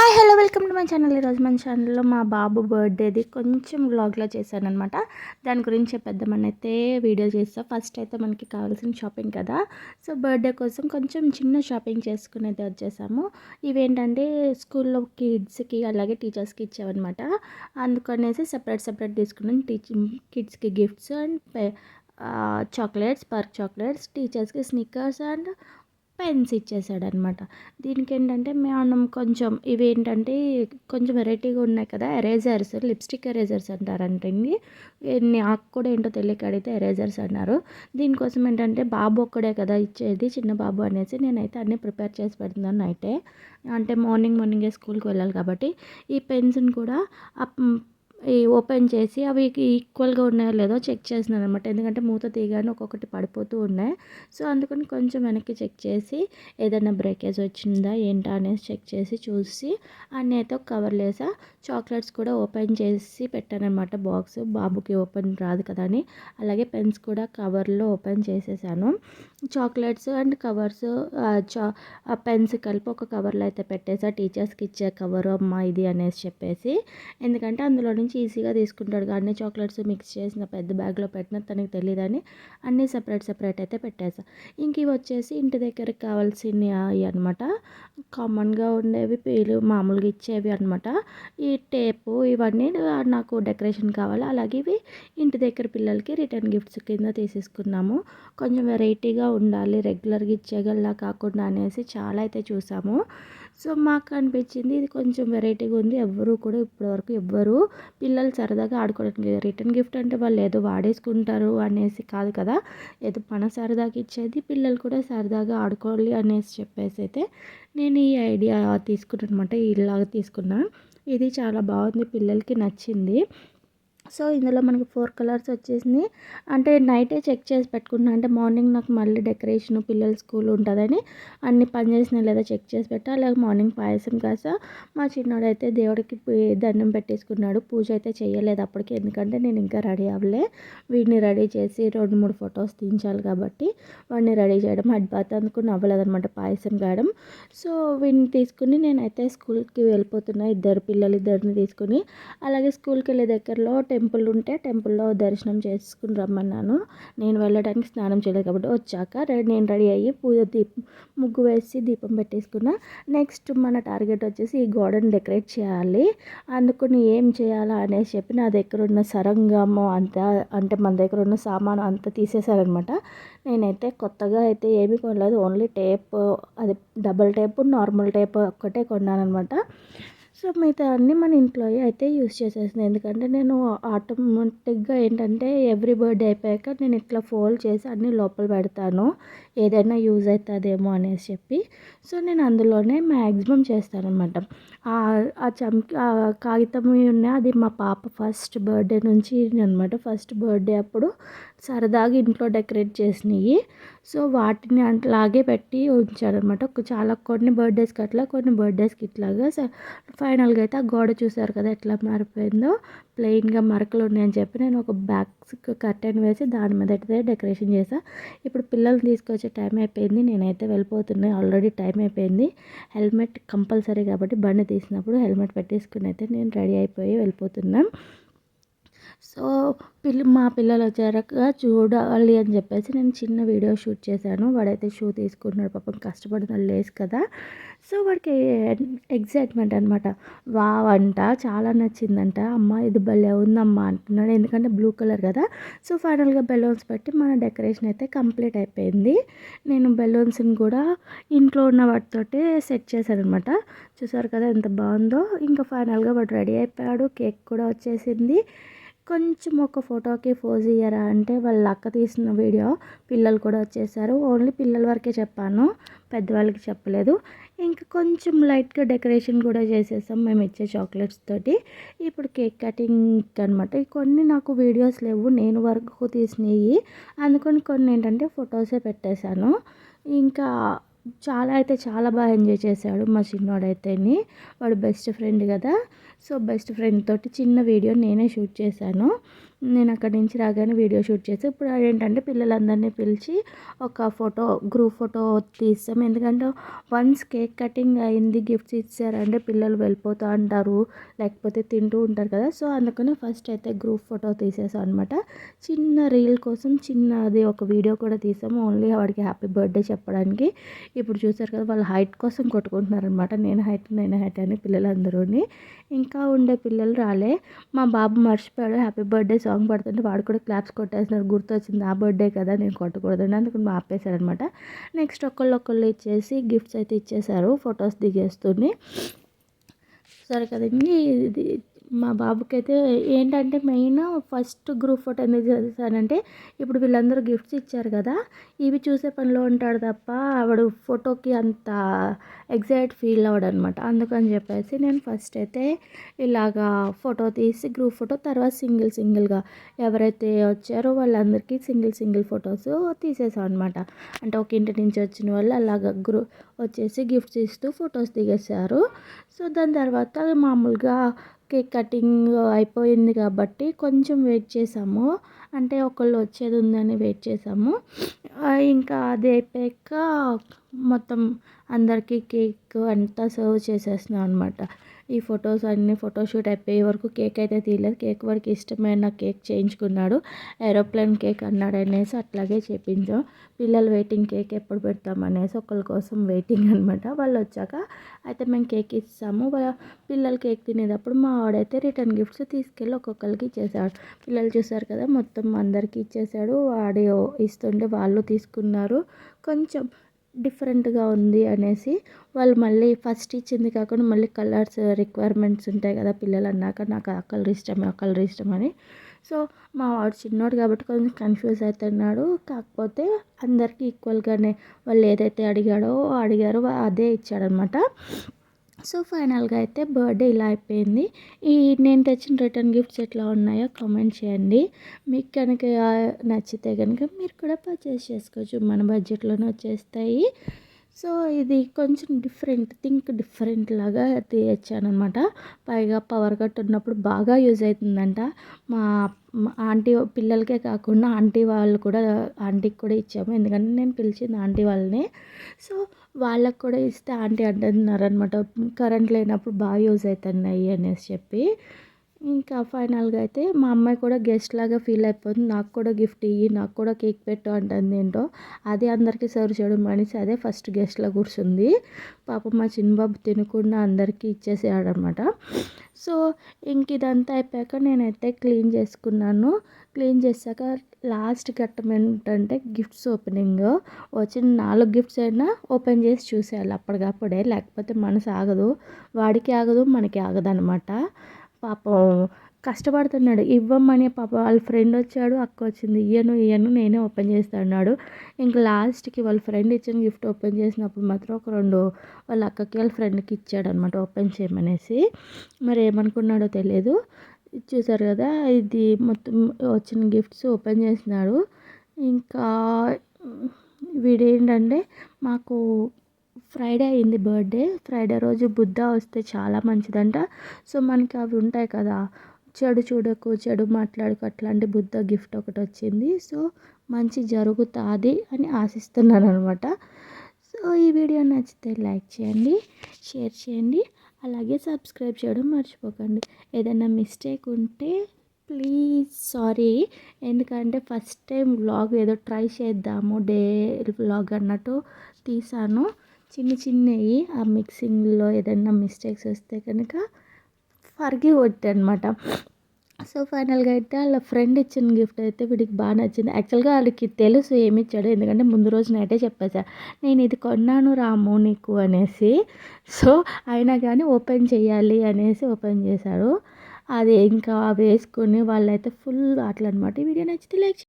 Hi hello welcome to my channel. ఈరోజు మన ఛానల్లో మా బాబు బర్త్డేది కొంచెం వ్లాగ్లో చేశానమాట దాని గురించి పెద్దమని అయితే వీడియో చేస్తా. ఫస్ట్ అయితే మనకి కావాల్సిన షాపింగ్ కదా. సో బర్త్డే కోసం కొంచెం చిన్న షాపింగ్ చేసుకునేది వచ్చేసాము. ఇవేంటంటే స్కూల్లో కిడ్స్కి అలాగే టీచర్స్కి ఇచ్చామన్నమాట అందుకనేసి సపరేట్ సపరేట్ తీసుకున్నాం. టీచింగ్ కిడ్స్కి gifts and chocolates Perk chocolates టీచర్స్కి స్నిక్కర్స్ అండ్ పెన్స్ ఇచ్చేసాడు అనమాట దీనికి ఏంటంటే మనం కొంచెం ఇవి ఏంటంటే కొంచెం వెరైటీగా ఉన్నాయి కదా ఎరేజర్స్ లిప్స్టిక్ ఎరేజర్స్ అంటారంటండి నాకు కూడా ఏంటో తెలియక అడిగితే ఎరేజర్స్ అన్నారు. దీనికోసం ఏంటంటే బాబు ఒక్కడే కదా ఇచ్చేది చిన్న బాబు అనేసి నేనైతే అన్నీ ప్రిపేర్ చేసి పెడుతున్నాను నైటే. అంటే మార్నింగ్ మార్నింగే స్కూల్కి వెళ్ళాలి కాబట్టి ఈ పెన్స్ని కూడా ఓపెన్ చేసి అవి ఈక్వల్గా ఉన్నాయో లేదో చెక్ చేసినాను అనమాట ఎందుకంటే మూత తీయగానే ఒక్కొక్కటి పడిపోతూ ఉన్నాయి. సో అందుకని కొంచెం వెనక్కి చెక్ చేసి ఏదైనా బ్రేకేజ్ వచ్చిందా ఏంటా అనేసి చెక్ చేసి చూసి అన్నీ అయితే కవర్ లేసా. చాక్లెట్స్ కూడా ఓపెన్ చేసి పెట్టానమాట బాక్స్. బాబుకి ఓపెన్ రాదు కదా అని. అలాగే పెన్స్ కూడా కవర్లో ఓపెన్ చేసేసాను. చాక్లెట్స్ అండ్ కవర్స్ చా పెన్స్ కలిపి ఒక కవర్లో అయితే పెట్టేసా. టీచర్స్కి ఇచ్చే కవర్ అమ్మ ఇది అనేసి చెప్పేసి. ఎందుకంటే అందులో నుంచి నుంచి ఈజీగా తీసుకుంటాడు. అన్ని చాక్లెట్స్ మిక్స్ చేసిన పెద్ద బ్యాగ్లో పెట్టిన తనకి తెలియదని అన్నీ సపరేట్ సపరేట్ అయితే పెట్టేసా ఇంక ఇవి వచ్చేసి ఇంటి దగ్గరికి కావాల్సినవి అనమాట. కామన్గా ఉండేవి పేలు మామూలుగా ఇచ్చేవి అనమాట. ఈ టేపు ఇవన్నీ నాకు డెకరేషన్ కావాలి. అలాగే ఇవి ఇంటి దగ్గర పిల్లలకి రిటర్న్ గిఫ్ట్స్ కింద తీసేసుకున్నాము. కొంచెం వెరైటీగా ఉండాలి. రెగ్యులర్గా ఇచ్చేగల్లా కాకుండా అనేసి చాలా అయితే చూసాము. సో మాకు అనిపించింది ఇది కొంచెం వెరైటీగా ఉంది. ఎవ్వరూ కూడా ఇప్పటివరకు ఎవ్వరూ పిల్లలు సరదాగా ఆడుకోవడానికి రిటర్న్ గిఫ్ట్ అంటే వాళ్ళు ఏదో వాడేసుకుంటారు అనేసి కాదు కదా. ఏదో మన సరదాగా ఇచ్చేది పిల్లలు కూడా సరదాగా ఆడుకోవాలి అనేసి చెప్పేసి అయితే నేను ఈ ఐడియా తీసుకున్నాను అనమాట ఇలాగ తీసుకున్నాను ఇది చాలా బాగుంది పిల్లలకి నచ్చింది. సో ఇందులో మనకి ఫోర్ కలర్స్ వచ్చేసింది. అంటే నైటే చెక్ చేసి పెట్టుకున్నా. అంటే మార్నింగ్ నాకు మళ్ళీ డెకరేషన్ పిల్లల స్కూల్ ఉంటుందని అన్ని పనిచేసిన లేదా చెక్ చేసి పెట్టా. అలాగే మార్నింగ్ పాయసం కాస. మా చిన్నోడైతే దేవుడికి దండం పెట్టేసుకున్నాడు. పూజ అయితే చేయలేదు అప్పటికి. ఎందుకంటే నేను ఇంకా రెడీ అవ్వలే. వీడిని రెడీ చేసి రెండు మూడు ఫొటోస్ తీయించాలి కాబట్టి వాడిని రెడీ చేయడం అడ్బాత్ అనుకుని అవ్వలేదన్నమాట పాయసం కాయడం. సో వీడిని తీసుకుని నేనైతే స్కూల్కి వెళ్ళిపోతున్నా. ఇద్దరు పిల్లలు ఇద్దరిని తీసుకుని. అలాగే స్కూల్కి వెళ్ళే దగ్గరలో టెంపుల్ ఉంటే టెంపుల్లో దర్శనం చేసుకుని రమ్మన్నాను. నేను వెళ్ళడానికి స్నానం చేయలేదు కాబట్టి వచ్చాక నేను రెడీ అయ్యి పూజ దీపం ముగ్గు వేసి దీపం పెట్టేసుకున్నా. నెక్స్ట్ మన టార్గెట్ వచ్చేసి ఈ గోడను డెకరేట్ చేయాలి. అందుకని ఏం చేయాలా అనేసి చెప్పి నా దగ్గర ఉన్న సరంగము అంతా అంటే మన దగ్గర ఉన్న సామాను అంతా తీసేశారనమాట. నేనైతే కొత్తగా అయితే ఏమీ కొనలేదు. ఓన్లీ టేప్ అది డబల్ టేప్ నార్మల్ టేప్ ఒక్కటే కొన్నాను అనమాట సో మిగతా అన్నీ మన ఇంట్లో అయితే యూస్ చేసేసింది ఎందుకంటే నేను ఆటోమేటిక్గా ఏంటంటే ఎవ్రీ బర్త్డే అయిపోయాక నేను ఇట్లా ఫోల్డ్ చేసి అన్నీ లోపల పెడతాను. ఏదైనా యూజ్ అవుతుందేమో అనేసి చెప్పి. సో నేను అందులోనే మ్యాక్సిమం చేస్తానమాట ఆ చంకి కాగితం ఉన్న అది మా పాప ఫస్ట్ బర్త్డే నుంచి అనమాట ఫస్ట్ బర్త్డే అప్పుడు సరదాగా ఇంట్లో డెకరేట్ చేసినవి సో వాటిని అట్లాగే పెట్టి ఉంచారనమాట చాలా కొన్ని బర్త్డేస్కి అట్లా కొన్ని బర్త్డేస్కి ఇట్లాగా ఫైనల్గా అయితే ఆ గోడ చూసారు కదా ఎట్లా మారిపోయిందో ప్లెయిన్గా మరకలు ఉన్నాయని చెప్పి నేను ఒక బ్యాగ్స్ కర్టెన్ వేసి దాని మీద అయితే డెకరేషన్ చేశాను ఇప్పుడు పిల్లల్ని తీసుకొచ్చే టైం అయిపోయింది నేనైతే వెళ్ళిపోతున్నాయి ఆల్రెడీ టైం అయిపోయింది. హెల్మెట్ కంపల్సరీ కాబట్టి బండి తీసినప్పుడు హెల్మెట్ పెట్టేసుకుని అయితే నేను రెడీ అయిపోయి వెళ్ళిపోతున్నాను సో పిల్ల మా పిల్లలు వచ్చాక చూడాలి అని చెప్పేసి నేను చిన్న వీడియో షూట్ చేశాను. వాడైతే షూ తీసుకుంటున్నాడు. పాపం కష్టపడుతున్నాడు లేస్ కదా. సో వాడికి ఎగ్జైట్మెంట్ అనమాట వావ్ అంట చాలా నచ్చిందంట. అమ్మ ఇది భలే ఉందమ్మా అంటున్నాడు. ఎందుకంటే బ్లూ కలర్ కదా. సో ఫైనల్గా బెలూన్స్ పెట్టి మన డెకరేషన్ అయితే కంప్లీట్ అయిపోయింది. నేను బెలూన్స్ని కూడా ఇంట్లో ఉన్న వాటితోటే సెట్ చేశాను అనమాట చూసారు కదా ఎంత బాగుందో. ఇంకా ఫైనల్గా వాడు రెడీ అయిపోయాడు. కేక్ కూడా వచ్చేసింది. కొంచెం ఒక ఫోటోకి ఫోజ్ ఇయ్యరా అంటే వాళ్ళ అక్క తీసిన వీడియో పిల్లలు కూడా వచ్చేసారు. ఓన్లీ పిల్లల వరకే చెప్పాను పెద్దవాళ్ళకి చెప్పలేదు. ఇంకా కొంచెం లైట్గా డెకరేషన్ కూడా చేసేసాం మేము ఇచ్చే చాక్లెట్స్ తోటి. ఇప్పుడు కేక్ కటింగ్ అనమాట కొన్ని నాకు వీడియోస్ లేవు నేను వరకు తీసినవి. అందుకని కొన్ని ఏంటంటే ఫొటోసే పెట్టేశాను. ఇంకా చాలా అయితే చాలా బాగా ఎంజాయ్ చేశాడు మా చిన్నోడైతేని. వాడు బెస్ట్ ఫ్రెండ్ కదా. సో బెస్ట్ ఫ్రెండ్ తోటి చిన్న వీడియో నేనే షూట్ చేశాను. నేను అక్కడి నుంచి రాగానే వీడియో షూట్ చేసి ఇప్పుడు ఏంటంటే పిల్లలందరినీ పిలిచి ఒక ఫోటో గ్రూప్ ఫోటో తీస్తాం. ఎందుకంటే వన్స్ కేక్ కటింగ్ అయింది గిఫ్ట్స్ ఇచ్చారంటే పిల్లలు వెళ్ళిపోతూ అంటారు లేకపోతే తింటూ ఉంటారు కదా. సో అందుకని ఫస్ట్ అయితే గ్రూప్ ఫోటో తీసేసాం అనమాట చిన్న రీల్ కోసం చిన్నది ఒక వీడియో కూడా తీసాము ఓన్లీ వాడికి హ్యాపీ బర్త్డే చెప్పడానికి. ఇప్పుడు చూసారు కదా వాళ్ళ హైట్ కోసం కొట్టుకుంటున్నారనమాట నేను హైట్ నేను హైట్ అని పిల్లలందరూని. ఇంకా ఉండే పిల్లలు రాలే. మా బాబు మర్చిపోయాడు. హ్యాపీ బర్త్డే సాంగ్ పడుతుంటే వాడు కూడా క్లాప్స్ కొట్టేస్తున్నారు. గుర్తొచ్చింది ఆ బర్త్డే కదా నేను కొట్టకూడదని అందుకని మా ఆపేశారనమాట నెక్స్ట్ ఒకళ్ళు ఒకళ్ళు ఇచ్చేసి గిఫ్ట్స్ అయితే ఇచ్చేశారు ఫొటోస్ దిగేస్తుంది. సరే కదండి ఇది మా బాబుకి అయితే ఏంటంటే మెయిన్ ఫస్ట్ గ్రూప్ ఫోటో ఎందుకు చేశానంటే ఇప్పుడు వీళ్ళందరూ గిఫ్ట్స్ ఇచ్చారు కదా ఇవి చూసే పనిలో ఉంటాడు తప్ప ఆవిడ ఫోటోకి అంత ఎగ్జైట్ ఫీల్ అవడనమాట అందుకని చెప్పేసి నేను ఫస్ట్ అయితే ఇలాగా ఫోటో తీసి గ్రూప్ ఫోటో తర్వాత సింగిల్ సింగిల్గా ఎవరైతే వచ్చారో వాళ్ళందరికీ సింగిల్ సింగిల్ ఫొటోస్ తీసేసాం అనమాట అంటే ఒక ఇంటి నుంచి వచ్చిన వాళ్ళు అలాగ గ్రూ వచ్చేసి గిఫ్ట్స్ ఇస్తూ ఫొటోస్ దిగేశారు. సో దాని తర్వాత మామూలుగా కేక్ కటింగ్ అయిపోయింది కాబట్టి కొంచెం వెయిట్ చేసాము. అంటే ఒకళ్ళు వచ్చేది ఉందని వెయిట్ చేసాము. ఇంకా అది అయిపోయాక మొత్తం అందరికీ కేక్ అంతా సర్వ్ చేసేస్తున్నాం అనమాట ఈ ఫొటోస్ అన్ని ఫోటోషూట్ అయిపోయే వరకు కేక్ అయితే తీయలేదు. కేక్ వాడికి ఇష్టమైన కేక్ చేయించుకున్నాడు. ఏరోప్లేన్ కేక్ అన్నాడు అనేసి అట్లాగే చేపించాం పిల్లలు వెయిటింగ్ కేక్ ఎప్పుడు పెడతాం అనేసి ఒకరి కోసం వెయిటింగ్ అనమాట వాళ్ళు వచ్చాక అయితే మేము కేక్ ఇస్తాము. పిల్లలు కేక్ తినేటప్పుడు మా వాడైతే రిటర్న్ గిఫ్ట్స్ తీసుకెళ్ళి ఒక్కొక్కరికి ఇచ్చేసాడు పిల్లలు చూసారు కదా మొత్తం అందరికీ ఇచ్చేసాడు వాడి ఇస్తుంటే వాళ్ళు తీసుకున్నారు. కొంచెం డిఫరెంట్గా ఉంది అనేసి వాళ్ళు మళ్ళీ ఫస్ట్ ఇచ్చింది కాకుండా మళ్ళీ కలర్స్ రిక్వైర్మెంట్స్ ఉంటాయి కదా పిల్లలు అన్నాక నాకు ఆ కలర్ ఇష్టం ఆ కలర్ ఇష్టం అని సో మా వాడు చిన్నోడు కాబట్టి కొంచెం కన్ఫ్యూజ్ అవుతున్నాడు కాకపోతే అందరికీ ఈక్వల్గానే వాళ్ళు ఏదైతే అడిగాడో అడిగారో అదే ఇచ్చాడనమాట. సో ఫైనల్గా అయితే బర్త్డే ఇలా అయిపోయింది. ఈ నేను తెచ్చిన రిటర్న్ గిఫ్ట్స్ ఎట్లా ఉన్నాయో కామెంట్ చేయండి. మీకు కనుక నచ్చితే కనుక మీరు కూడా పర్చేస్ చేసుకోవచ్చు. మన బడ్జెట్లోనే వచ్చేస్తాయి. సో ఇది కొంచెం డిఫరెంట్ థింక్ డిఫరెంట్ లాగా అనమాట పైగా పవర్ కట్ ఉన్నప్పుడు బాగా యూజ్ అవుతుందంట మా ఆంటీ పిల్లలకే కాకుండా ఆంటీ వాళ్ళు కూడా ఆంటీకి కూడా ఇచ్చాము. ఎందుకంటే నేను పిలిచింది ఆంటీ వాళ్ళని. సో వాళ్ళకు కూడా ఇస్తే ఆంటీ అంటున్నారు అనమాట కరెంట్ లేనప్పుడు బాగా యూజ్ అవుతున్నాయి అనేసి చెప్పి. ఇంకా ఫైనల్గా అయితే మా అమ్మాయి కూడా గెస్ట్ లాగా ఫీల్ అయిపోతుంది. నాకు కూడా గిఫ్ట్ ఇయ్యి నాకు కూడా కేక్ పెట్టు అంటుంది ఏంటో. అది అందరికీ సర్వ్ చేయడం మనిషి అదే ఫస్ట్ గెస్ట్లో కూర్చుంది. పాప మా చిన్నబాబు తినకుండా అందరికీ ఇచ్చేసేయాడనమాట. సో ఇంక ఇదంతా అయిపోయాక నేనైతే క్లీన్ చేసుకున్నాను. క్లీన్ చేశాక లాస్ట్ ఘట్టం ఏంటంటే గిఫ్ట్స్ ఓపెనింగ్. వచ్చిన నాలుగు గిఫ్ట్స్ అయినా ఓపెన్ చేసి చూసేయాలి అప్పటికప్పుడే. లేకపోతే మనసు ఆగదు. వాడికి ఆగదు మనకి ఆగదు అనమాట పాపం కష్టపడుతున్నాడు. ఇవ్వమని పాప వాళ్ళ ఫ్రెండ్ వచ్చాడు అక్క వచ్చింది ఇయ్యను ఇయ్యను నేనే ఓపెన్ చేస్తాడు ఇంకా లాస్ట్కి వాళ్ళ ఫ్రెండ్ ఇచ్చిన గిఫ్ట్ ఓపెన్ చేసినప్పుడు మాత్రం ఒక రెండు వాళ్ళ అక్కకి వాళ్ళ ఫ్రెండ్కి ఇచ్చాడు అనమాట ఓపెన్ చేయమనేసి. మరి ఏమనుకున్నాడో తెలియదు చూసారు కదా ఇది మొత్తం వచ్చిన గిఫ్ట్స్ ఓపెన్ చేసినాడు ఇంకా వీడేంటంటే మాకు ఫ్రైడే అయింది బర్త్డే. ఫ్రైడే రోజు బుద్ధ వస్తే చాలా మంచిదంట. సో మనకి అవి ఉంటాయి కదా. చెడు చూడకు చెడు మాట్లాడకు అట్లాంటి బుద్ధ గిఫ్ట్ ఒకటి వచ్చింది. సో మంచి జరుగుతుంది అని ఆశిస్తున్నాను అనమాట సో ఈ వీడియో నచ్చితే లైక్ చేయండి షేర్ చేయండి అలాగే సబ్స్క్రైబ్ చేయడం మర్చిపోకండి. ఏదైనా మిస్టేక్ ఉంటే ప్లీజ్ సారీ. ఎందుకంటే ఫస్ట్ టైం వ్లాగ్ ఏదో ట్రై చేద్దాము డే వ్లాగ్ అన్నట్టు తీసాను. చిన్న చిన్నవి ఆ మిక్సింగ్లో ఏదైనా మిస్టేక్స్ వస్తే కనుక ఫర్గి అనమాట సో ఫైనల్గా అయితే వాళ్ళ ఫ్రెండ్ ఇచ్చిన గిఫ్ట్ అయితే వీడికి బాగా నచ్చింది. యాక్చువల్గా వాళ్ళకి తెలుసు ఏమి ఇచ్చాడు ఎందుకంటే ముందు రోజు నైటే చెప్పేసా. నేను ఇది కొన్నాను రాము నీకు అనేసి. సో అయినా కానీ ఓపెన్ చేయాలి అనేసి ఓపెన్ చేశాడు అది ఇంకా వేసుకొని వాళ్ళైతే ఫుల్ అట్లనమాట వీడియో నచ్చితే లైక్